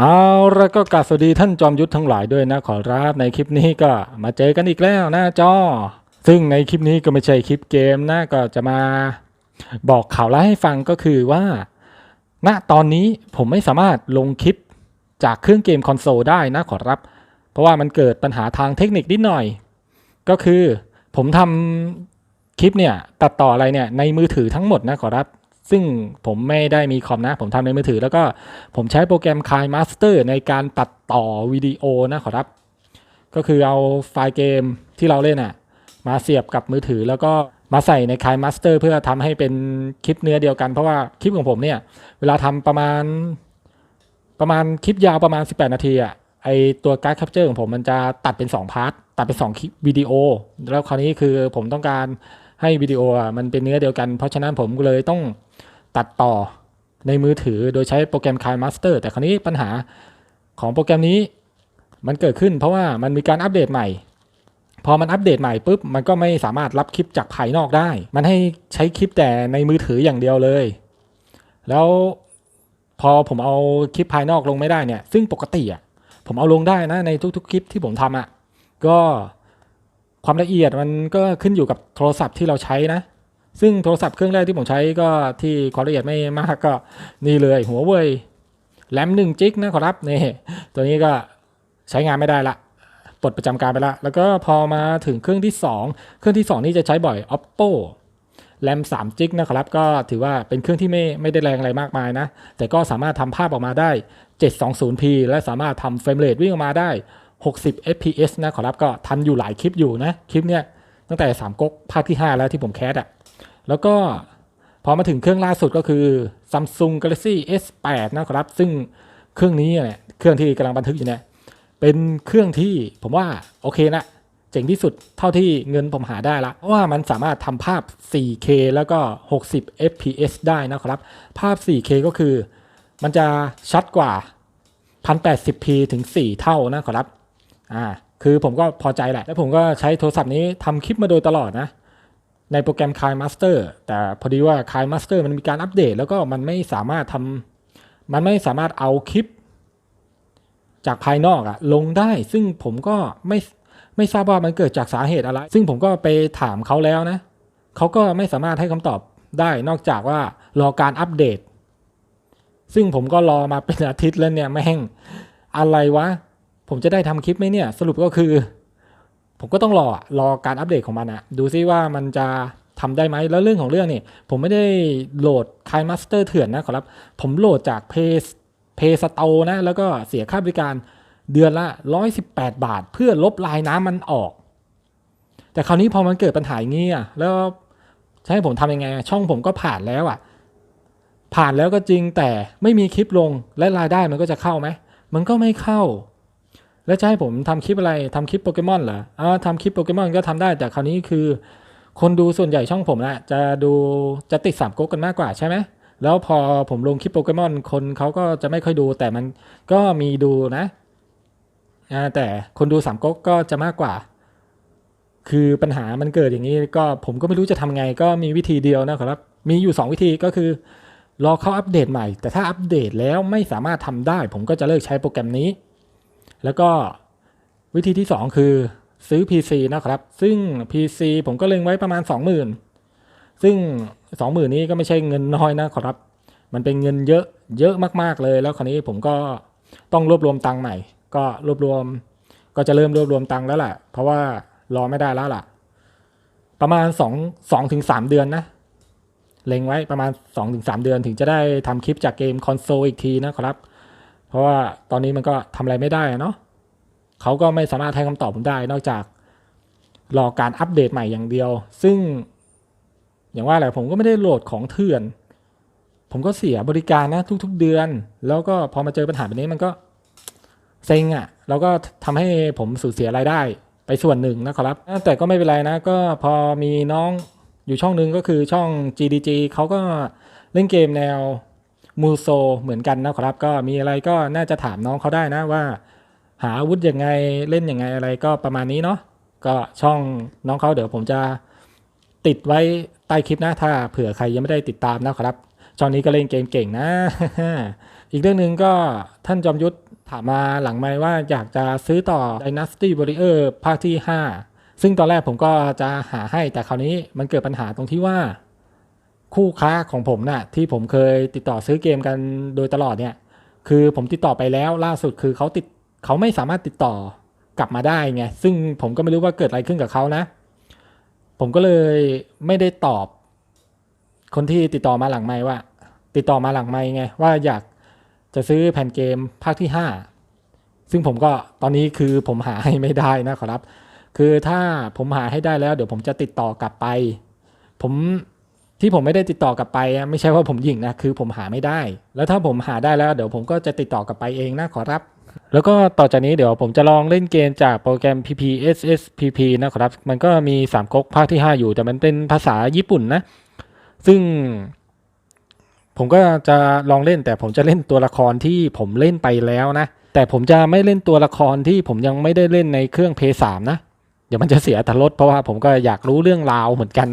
เอาแล้วก็กราบสวัสดีท่านจอมยุทธทั้งหลายด้วยนะขอรับในคลิปนี้ก็มาเจอกันอีกแล้วหน้าจอ ซึ่งในคลิปนี้ก็ไม่ใช่คลิปเกมนะก็จะมาบอกข่าวร้ายให้ฟังก็คือว่า ณตอนนี้ผมไม่สามารถลงคลิปจากเครื่องเกมคอนโซลได้นะขอรับ เพราะว่ามันเกิดปัญหาทางเทคนิคนิดหน่อย ก็คือผมทำคลิปเนี่ยตัดต่ออะไรเนี่ยในมือถือทั้งหมดนะขอรับ ซึ่งผมไม่ได้มีคอมนะ ผมทำในมือถือ แล้วก็ผมใช้โปรแกรม k i n Master ในการตัดต่อวิดีโอนะขอรับ ก็คือเอาไฟล์เกมที่เราเล่นอะ มาเสียบกับมือถือ แล้วก็มาใส่ใน k i n Master เพื่อทำให้เป็นคลิปเนื้อเดียวกันเพราะว่าคลิปของผมเนี่ย เวลาทำประมาณ ประมาณคลิปยาวประมาณ 18 นาทีอะไอตัวการ์ดแคปเจอร์ของผมมันจะตัดเป็น 2 พาร์ทตัดเป็น 2 คลิปวิดีโอ แล้วคราวนี้คือผมต้องการ ให้วิดีโออะมันเป็นเนื้อเดียวกัน เพราะฉะนั้นผมก็เลยต้องตัดต่อในมือถือโดยใช้โปรแกรม k i n Master แต่คราวนี้ปัญหาของโปรแกรมนี้มันเกิดขึ้นเพราะว่ามันมีการอัปเดตใหม่ พอมันอัปเดตใหม่ปุ๊บมันก็ไม่สามารถรับคลิปจากภายนอกได้ มันให้ใช้คลิปแต่ในมือถืออย่างเดียวเลย แล้วพอผมเอาคลิปภายนอกลงไม่ได้เนี่ย ซึ่งปกติอะผมเอาลงได้นะในทุกๆ คลิปที่ผมทำอะก็ ความละเอียดมันก็ขึ้นอยู่กับโทรศัพท์ที่เราใช้นะ ซึ่งโทรศัพท์เครื่องแรกที่ผมใช้ก็ที่ความละเอียดไม่มากก็นี่เลยหัวเว่ยแรมหนึ่งจิกนะขอรับนี่ตัวนี้ก็ใช้งานไม่ได้ละปลดประจำการไปละแล้วก็พอมาถึงเครื่องที่ 2 เครื่องที่ 2 นี่จะใช้บ่อย oppo แรม3จิกนะครับ ก็ถือว่าเป็นเครื่องที่ไม่ไม่ได้แรงอะไรมากมายนะ แต่ก็สามารถทำภาพออกมาได้ 720p และสามารถทำเฟรมเรทวิ่งออกมาได้ 60 fps นะขอรับก็ทันอยู่หลายคลิปอยู่นะ คลิปเนี้ยตั้งแต่3ก๊กภาคที่ 5 แล้วที่ผมแคสอะแล้วก็พอมาถึงเครื่องล่าสุดก็คือ Samsung Galaxy S8 นะครับ ซึ่งเครื่องนี้เนี่ยเครื่องที่กำลังบันทึกอยู่เนี่ยเป็นเครื่องที่ผมว่าโอเคนะเจ๋งที่สุดเท่าที่เงินผมหาได้ละเพราะว่ามันสามารถทำภาพ 4K แล้วก็ 60 fps ได้นะครับ ภาพ 4K ก็คือ มันจะชัดกว่า 1080p ถึง 4 เท่านะครับ อ่าคือผมก็พอใจแหละ แล้วผมก็ใช้โทรศัพท์นี้ทำคลิปมาโดยตลอดนะ ในโปรแกรม k i Master แต่พอดีว่า k i Master มันมีการอัปเดต แล้วก็มันไม่สามารถทำมันไม่สามารถเอาคลิป จากภายนอกอะลงได้ ซึ่งผมก็ไม่ไม่ทราบว่ามันเกิดจากสาเหตุอะไร ซึ่งผมก็ไปถามเขาแล้วนะเขาก็ไม่สามารถให้คำตอบได้นอกจากว่ารอการอัปเดต ซึ่งผมก็รอมาเป็นอาทิตย์แล้วเนี่ยแม่งอะไรวะ ผมจะได้ทำคลิปไหมเนี่ย สรุปก็คือ ผมก็ต้องรอรอการอัปเดตของมันอะดูซิว่ามันจะทำได้ไหมแล้วเรื่องของเรื่องนี่ผมไม่ได้โหลดคายมาสเตอร์เถื่อนนะขอรับ ผมโหลดจากเพย์เพย์สโตนะ แล้วก็เสียค่าบริการเดือนละ 118 บาท เพื่อลบลายน้ำมันออก แต่คราวนี้พอมันเกิดปัญหาอย่างนี้อะแล้วให้ผมทำยังไง ช่องผมก็ผ่านแล้วอะ ผ่านแล้วก็จริงแต่ไม่มีคลิปลงและรายได้มันก็จะเข้าไหมมันก็ไม่เข้า แล้วจะให้ผมทำคลิปอะไรทำคลิปโปเกมอนเหรออ่าทำคลิปโปเกมอนก็ทำได้แต่คราวนี้คือ คนดูส่วนใหญ่ช่องผมนะจะดูจะติดสามก๊กกันมากกว่าใช่ไหมแล้วพอผมลงคลิปโปเกมอนคนเขาก็จะไม่ค่อยดู แต่มันก็มีดูนะแต่คนดูสามก๊กก็จะมากกว่า คือปัญหามันเกิดอย่างนี้ก็ผมก็ไม่รู้จะทำไงก็มีวิธีเดียวนะครับ มีอยู่ 2 วิธีก็คือ รอเขาอัปเดตใหม่ แต่ถ้าอัปเดตแล้วไม่สามารถทำได้ ผมก็จะเลิกใช้โปรแกรมนี้ แล้วก็วิธีที่ 2 คือซื้อ PC นะครับ ซึ่ง PC ผมก็เล็งไว้ประมาณ 20,000 ซึ่ง 20,000 นี้ก็ไม่ใช่เงินน้อยนะครับ มันเป็นเงินเยอะเยอะมากๆเลย แล้วคราวนี้ผมก็ต้องรวบรวมตังค์ใหม่ ก็รวบรวมก็จะเริ่มรวบรวมตังค์แล้วแหละเพราะว่ารอไม่ได้แล้วล่ะ ประมาณสองสองถึงสามเดือนนะ เล็งไว้ประมาณสองถึงสามเดือนถึงจะได้ทำคลิปจากเกมคอนโซลอีกทีนะครับ เพราะว่าตอนนี้มันก็ทำอะไรไม่ได้เนาะเขาก็ไม่สามารถให้คำตอบผมได้ นอกจากรอการอัปเดตใหม่อย่างเดียว ซึ่ง อย่างว่าแหละผมก็ไม่ได้โหลดของเถื่อน ผมก็เสียบริการนะทุก ๆ เดือน แล้วก็พอมาเจอปัญหาแบบนี้มันก็เซ็งอะ่ะ แล้วก็ทำให้ผมสูญเสียรายได้ไปส่วนหนึ่งนะครับ แต่ก็ไม่เป็นไรนะ ก็พอมีน้องอยู่ช่องหนึ่งก็คือช่อง GDG เขาก็เล่นเกมแนว มูโซเหมือนกันนะครับ ก็มีอะไรก็น่าจะถามน้องเขาได้นะว่า หาอาวุธยังไงเล่นยังไงอะไรก็ประมาณนี้เนาะก็ช่องน้องเขาเดี๋ยวผมจะติดไว้ใต้คลิปนะถ้าเผื่อใครยังไม่ได้ติดตามนะครับช่องนี้ก็เล่นเกมเก่งนะ อีกเรื่องหนึ่งก็ท่านจอมยุทธถามมาหลังไมค์ว่าอยากจะซื้อต่อ Dynasty Warrior ภาคที่ 5 ซึ่งตอนแรกผมก็จะหาให้แต่คราวนี้มันเกิดปัญหาตรงที่ว่า คู่ค้าของผมน่ะที่ผมเคยติดต่อซื้อเกมกันโดยตลอดเนี่ย คือผมติดต่อไปแล้วล่าสุดคือเขาติดเขาไม่สามารถติดต่อกลับมาได้ไงซึ่งผมก็ไม่รู้ว่าเกิดอะไรขึ้นกับเขานะ ผมก็เลยไม่ได้ตอบ คนที่ติดต่อมาหลังไม่ว่า ติดต่อมาหลังไม่ไงว่าอยากจะซื้อแผ่นเกมภาคที่ห้าซึ่งผมก็ตอนนี้คือผมหาให้ไม่ได้นะครับ คือถ้าผมหาให้ได้แล้ว เดี๋ยวผมจะติดต่อกลับไป ผม ที่ผมไม่ได้ติดต่อกลับไปอะไม่ใช่ว่าผมหยิงนะคือผมหาไม่ได้ แล้วถ้าผมหาได้แล้วเดี๋ยวผมก็จะติดต่อกลับไปเองนะขอรับ แล้วก็ต่อจากนี้เดี๋ยวผมจะลองเล่นเกมจากโปรแกรม PPSSPP นะครับ มันก็มีสามก๊กภาคที่ 5 อยู่แต่มันเป็นภาษาญี่ปุ่นนะ ซึ่ง ผมก็จะลองเล่นแต่ผมจะเล่นตัวละครที่ผมเล่นไปแล้วนะ แต่ผมจะไม่เล่นตัวละครที่ผมยังไม่ได้เล่นในเครื่อง p 3นะ เดี๋ยวมันจะเสียอรรถรสเพราะว่าผมก็อยากรู้เรื่องราวเหมือนกัน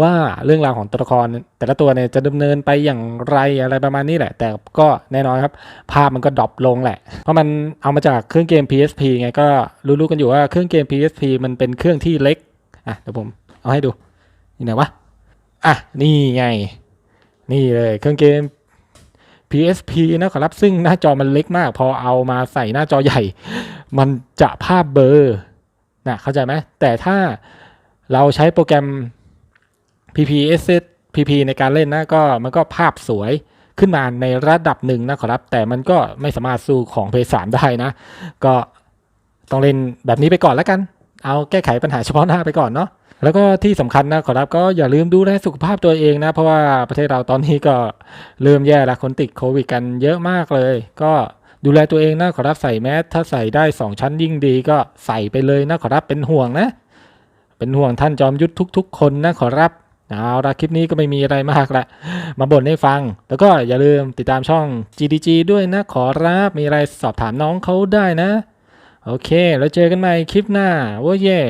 ว่าเรื่องราวของตัวละครแต่ละตัวเนี่ยจะดำเนินไปอย่างไรอะไรประมาณนี้แหละ แต่ก็แน่นอนครับ ภาพมันก็ดรอปลงแหละ เพราะมันเอามาจากเครื่องเกม PSP ไงก็รู้ๆกันอยู่ว่าเครื่องเกม PSP มันเป็นเครื่องที่เล็กอะเดี๋ยวผมเอาให้ดูนี่ไหนวะอะนี่ไง นี่เลยเครื่องเกม PSP นะครับซึ่งหน้าจอมันเล็กมาก พอเอามาใส่หน้าจอใหญ่ มันจะภาพเบลอร์ นะเข้าใจไหมแต่ถ้าเราใช้โปรแกรม PPS PP ในการเล่นนะก็มันก็ภาพสวยขึ้นมาในระดับหนึ่งนะครับ แต่มันก็ไม่สามารถสู้ของ PS3 ได้นะ ก็ต้องเล่นแบบนี้ไปก่อนแล้วกัน เอาแก้ไขปัญหาเฉพาะหน้าไปก่อนเนาะแล้วก็ที่สำคัญนะขอรับก็อย่าลืมดูแลสุขภาพตัวเองนะ เพราะว่าประเทศเราตอนนี้ก็เริ่มแย่แล้วคนติดโควิดกันเยอะมากเลย ก็ ดูแลตัวเองนะขอรับใส่แมสถ้าใส่ได้2ชั้นยิ่งดีก็ใส่ไปเลยนะขอรับเป็นห่วงนะ เป็นห่วงท่านจอมยุทธทุก ๆ คนนะขอรับเอาละคลิปนี้ก็ไม่มีอะไรมากละมาบ่นให้ฟัง แล้วก็อย่าลืมติดตามช่อง GDG ด้วยนะขอรับมีอะไรสอบถามน้องเขาได้นะ โอเค แล้วเจอกันใหม่คลิปหน้าโว้ยเย่